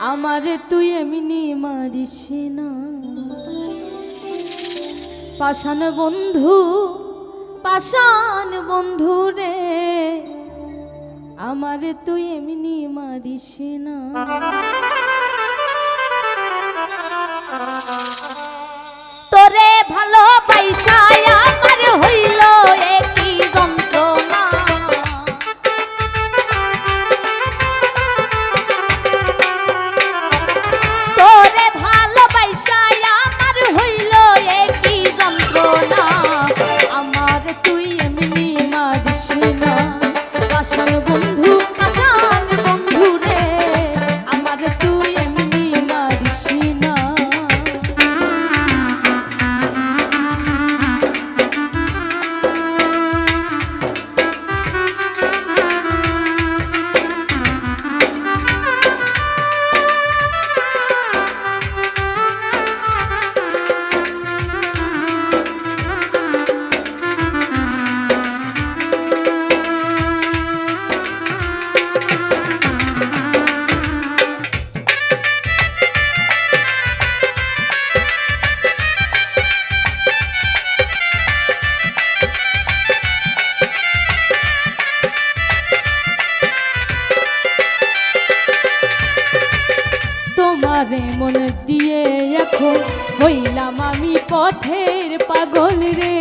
আমারে তুই এমনি মারিস না। পাষাণ বন্ধু পাষাণ বন্ধু রে, আমারে তুই এমনি মারিস না। তোরে ভালো পাইসায় আমার হইল তোমারে মন দিয়ে এখন হইলাম আমি পথের পাগল রে।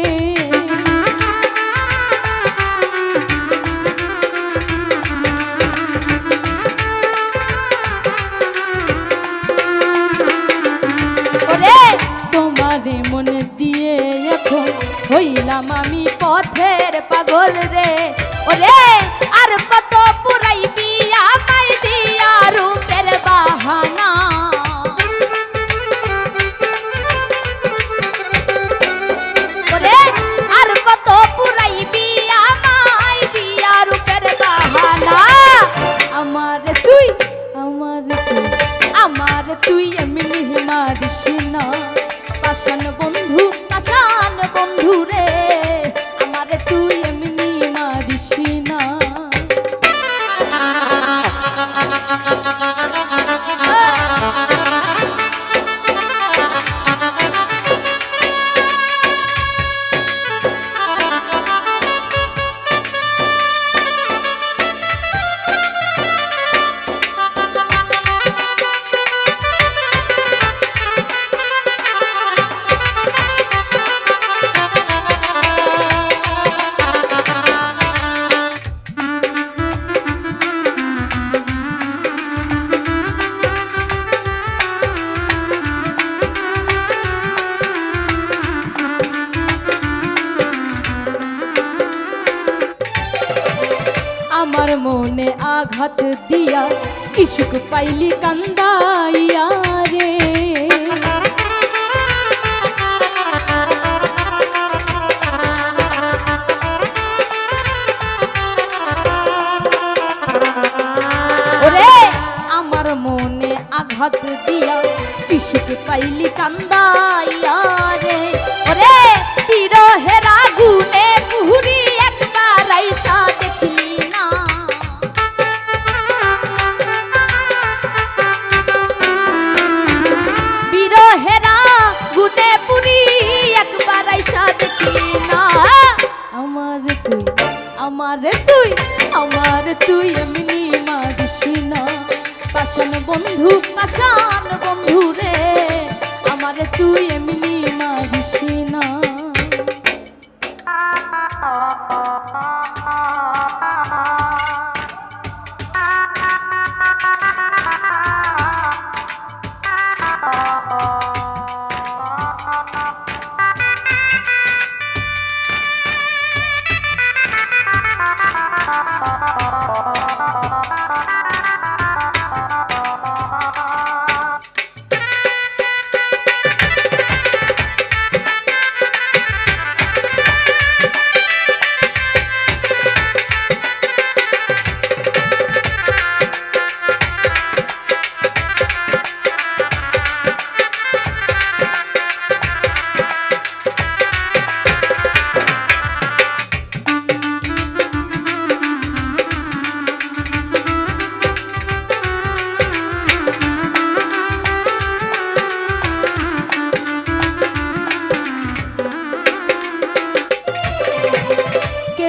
ওরে! তোমারে মন দিয়ে এখন হইলাম আমি পথের পাগল রে। ওরে! আঘাত দিয়া ইসুক পাইলি কান্দাইয়া রে। ওরে, আমার মনে আঘাত দিয়া ইসুক পাইলি কান্দাইয়া রে। ওরে বিরহেরা গুনে বন্ধু বন্ধুরে আমার তুই এমনি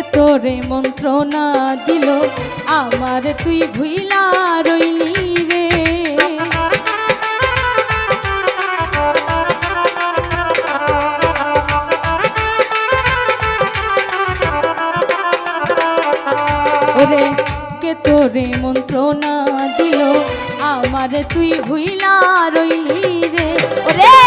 তোরে মন্ত্রণা দিল, আমার তুই ভুইলা রইলি রে। ওরে, কে তোরে মন্ত্রণা দিল, আমার তুই ভুইলা রইলি রে। ওরে!